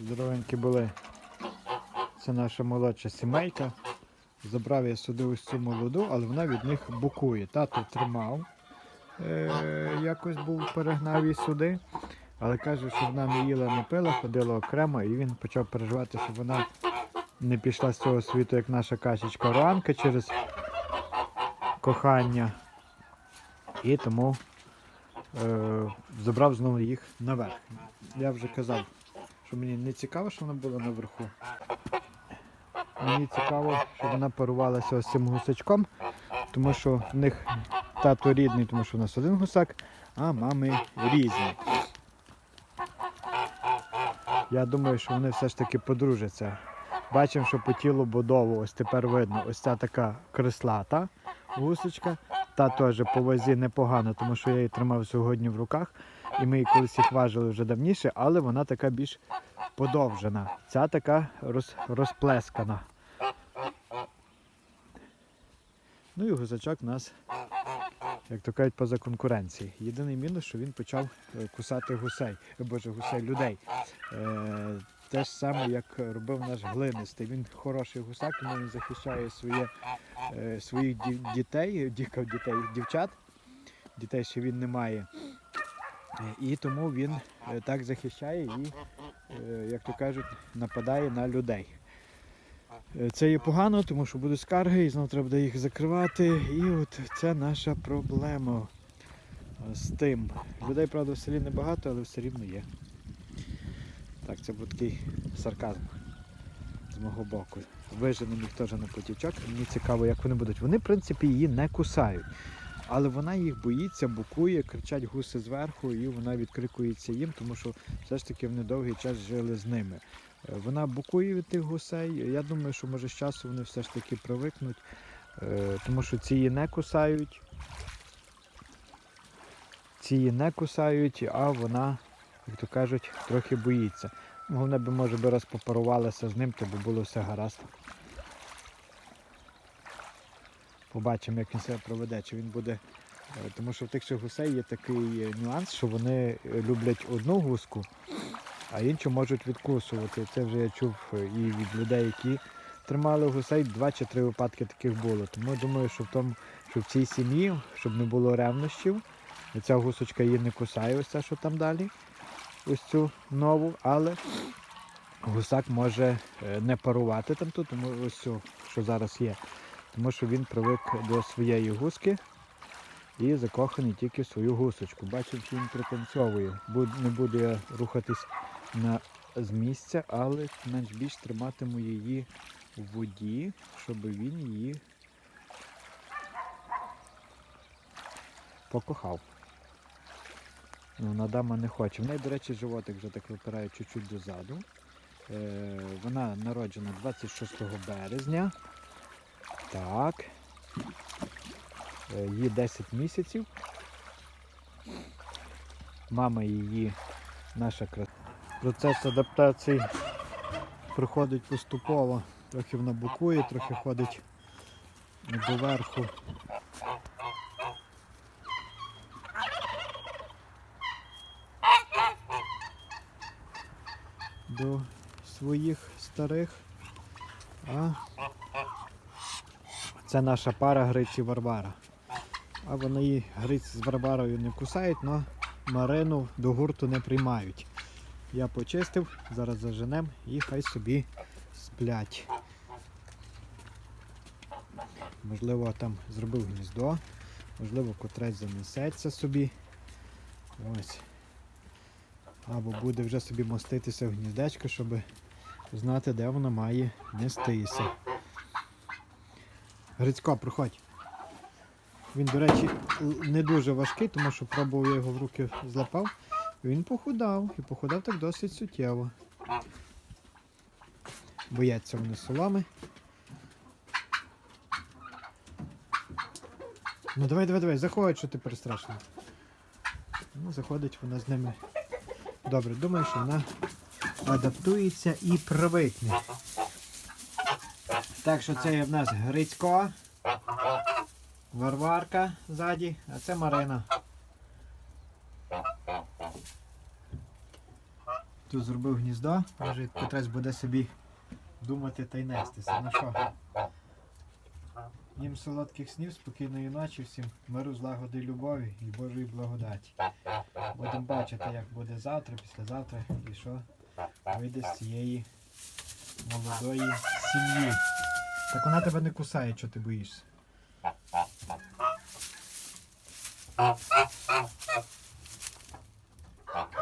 Здоровенькі були. Це наша молодша сімейка. Забрав я сюди ось цю молоду, але вона від них букує. Тато тримав. Е, якось був, перегнав її сюди. Але каже, що вона не їла, не пила, ходила окремо, і він почав переживати, щоб вона не пішла з цього світу, як наша качечка Руанка через кохання. І тому е, забрав знову їх наверх. Я вже казав, що мені не цікаво, що вона була наверху. Мені цікаво, щоб вона парувалася ось цим гусачком, тому що в них тато рідний, тому що у нас один гусак, а мами різні. Я думаю, що вони все ж таки подружаться. Бачимо, що по тілу будову ось тепер видно. Ось ця така креслата гусочка. Та теж по вазі непогано, тому що я її тримав сьогодні в руках. І ми колись їх важили вже давніше, але вона така більш подовжена. Ця така роз, розплескана. Ну і гусачок у нас, як то кажуть, поза конкуренції. Єдиний мінус, що він почав е, кусати гусей, е, боже, гусей людей. Е, те ж саме, як робив наш глинистий. Він хороший гусак, він захищає своє, е, своїх дітей, дітей, дівчат. Дітей ще він не має. Е, І тому він е, так захищає і, е, як то кажуть, нападає на людей. Це є погано, тому що будуть скарги, і знову треба буде їх закривати. І от це наша проблема з тим. Людей, правда, в селі небагато, але все рівно є. Так, це був такий сарказм з мого боку. Виженемо їх теж на потічок. Мені цікаво, як вони будуть. Вони, в принципі, її не кусають. Але вона їх боїться, букує, кричать гуси зверху, і вона відкрикується їм, тому що все ж таки вони довгий час жили з ними. Е, Вона букує від тих гусей. Я думаю, що може з часу вони все ж таки привикнуть, е, тому що ці її не кусають. Ці її не кусають, а вона, як то кажуть, трохи боїться. Головне би, може би раз з ним, то було все гаразд. Побачимо, як він себе проведе, чи він буде. е, Тому що в тих гусей є такий е, нюанс, що вони е, люблять одну гуску, а іншу можуть відкусувати. Це вже я чув і від людей, які тримали гусей, два чи три випадки таких було. Тому думаю, що в тому, що в цій сім'ї, щоб не було ревнощів, ця гусочка її не кусає, ось це, що там далі, ось цю нову, але гусак може не парувати там тут, тому ось цю, що зараз є. Тому що він привик до своєї гуски і закоханий тільки в свою гусочку. Бачив, що він пританцьовує. Не буду я рухатись на, з місця, але менш більш триматиму її в воді, щоб він її покохав. Ну, вона дама не хоче. В неї, до речі, животик вже так випирає чуть-чуть дозаду. Е, вона народжена 26 березня. Так. Е, Їй 10 місяців. Мама її наша краса. Процес адаптації проходить поступово. Трохи вона букує, трохи ходить доверху. До своїх старих. А це наша пара Гриць Варвара. А вони Гриць з Варварою не кусають, але Марину до гурту не приймають. Я почистив, зараз заженем і хай собі сплять. Можливо, там зробив гніздо, можливо, котрець занесеться собі. Ось. Або буде вже собі моститися в гніздечко, щоб знати, де воно має нестися. Грицько, проходь. Він, до речі, не дуже важкий, тому що пробував я його в руки злапав. Він похудав. І похудав так досить суттєво. Бояться вони соломи. Ну давай, давай, давай, заходь, що ти перестрашена. Ну, заходить вона з ними. Добре, думаю, що вона адаптується і привикне. Так що це в нас Грицько, Варварка ззаді, а це Марина. Тут зробив гніздо, може Петрець буде собі думати та й нестися. Ну що? Їм солодких снів, спокійної ночі, всім миру, злагоди, любові і Божої благодаті. Будемо бачити, як буде завтра, післязавтра і що вийде з цієї молодої сім'ї. Так вона тебе не кусає, що ти боїшся.